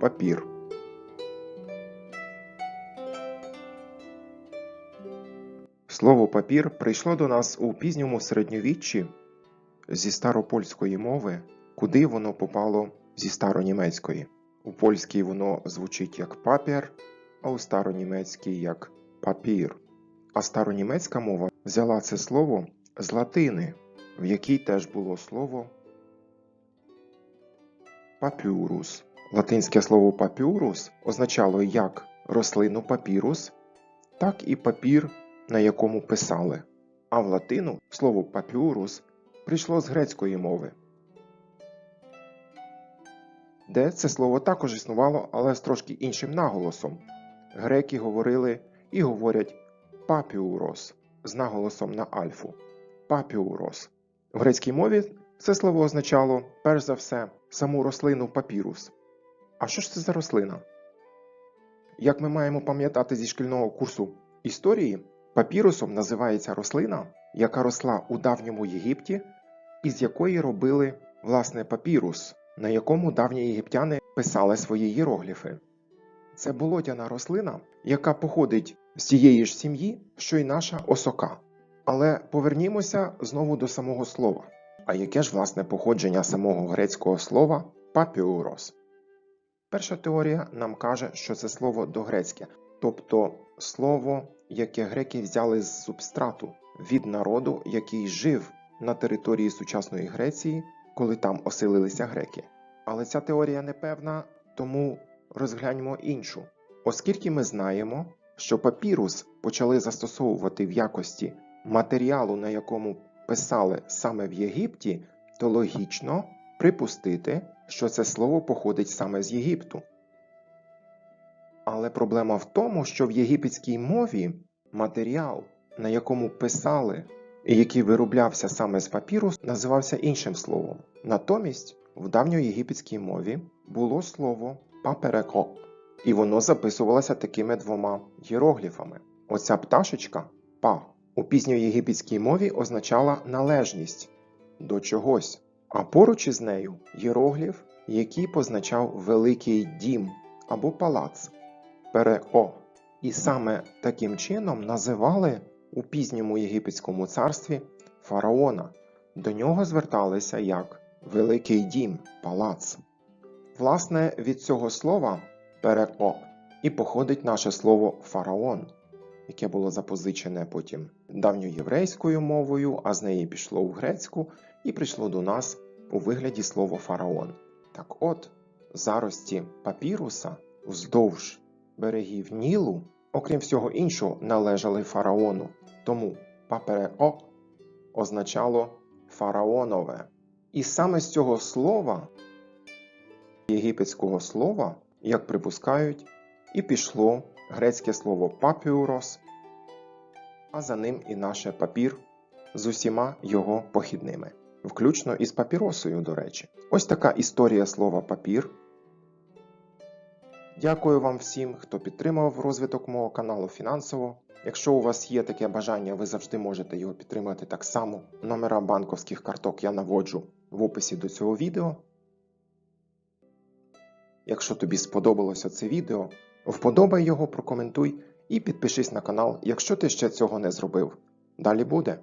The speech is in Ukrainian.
папір. Слово папір прийшло до нас у пізньому середньовіччі зі старопольської мови, куди воно попало зі старонімецької. У польській воно звучить як папір, а у старонімецькій як папір. А старонімецька мова взяла це слово з латини, в якій теж було слово папюрус. Латинське слово папюрус означало як рослину папірус, так і папір, на якому писали. А в латину слово папюрус прийшло з грецької мови, де це слово також існувало, але з трошки іншим наголосом. Греки говорили і говорять папіурос з наголосом на альфу. Папіурос. В грецькій мові це слово означало, перш за все, саму рослину папірус. А що ж це за рослина? Як ми маємо пам'ятати зі шкільного курсу історії, папірусом називається рослина, яка росла у давньому Єгипті, із якої робили власне папірус, на якому давні єгиптяни писали свої єрогліфи. Це болотяна рослина, яка походить з тієї ж сім'ї, що й наша осока. Але повернімося знову до самого слова. А яке ж власне походження самого грецького слова папіурос? Перша теорія нам каже, що це слово догрецьке, тобто слово, яке греки взяли з субстрату від народу, який жив на території сучасної Греції, коли там оселилися греки. Але ця теорія непевна, тому розгляньмо іншу. Оскільки ми знаємо, що папірус почали застосовувати в якості матеріалу, на якому писали саме в Єгипті, то логічно припустити, що це слово походить саме з Єгипту. Але проблема в тому, що в єгипетській мові матеріал, на якому писали і який вироблявся саме з папіру, називався іншим словом. Натомість в давньоєгипетській мові було слово папереко, і воно записувалося такими двома єрогліфами. Оця пташечка па у пізньоєгипетській мові означала належність до чогось, а поруч із нею єрогліф, який позначав великий дім або палац перео. І саме таким чином називали у пізньому єгипетському царстві фараона. До нього зверталися як Великий дім, палац. Власне, від цього слова перео і походить наше слово фараон, яке було запозичене потім давньоєврейською мовою, а з неї пішло в грецьку і прийшло до нас у вигляді слова фараон. Так от, зарості папіруса вздовж берегів Нілу, окрім всього іншого, належали фараону. Тому паперео означало фараонове. І саме з цього слова, єгипетського слова, як припускають, і пішло грецьке слово папіурос, а за ним і наше папір з усіма його похідними, включно із папіросою, до речі. Ось така історія слова папір. Дякую вам всім, хто підтримав розвиток мого каналу фінансово. Якщо у вас є таке бажання, ви завжди можете його підтримати так само. Номера банковських карток я наводжу в описі до цього відео. Якщо тобі сподобалося це відео, вподобай його, прокоментуй і підпишись на канал, якщо ти ще цього не зробив. Далі буде.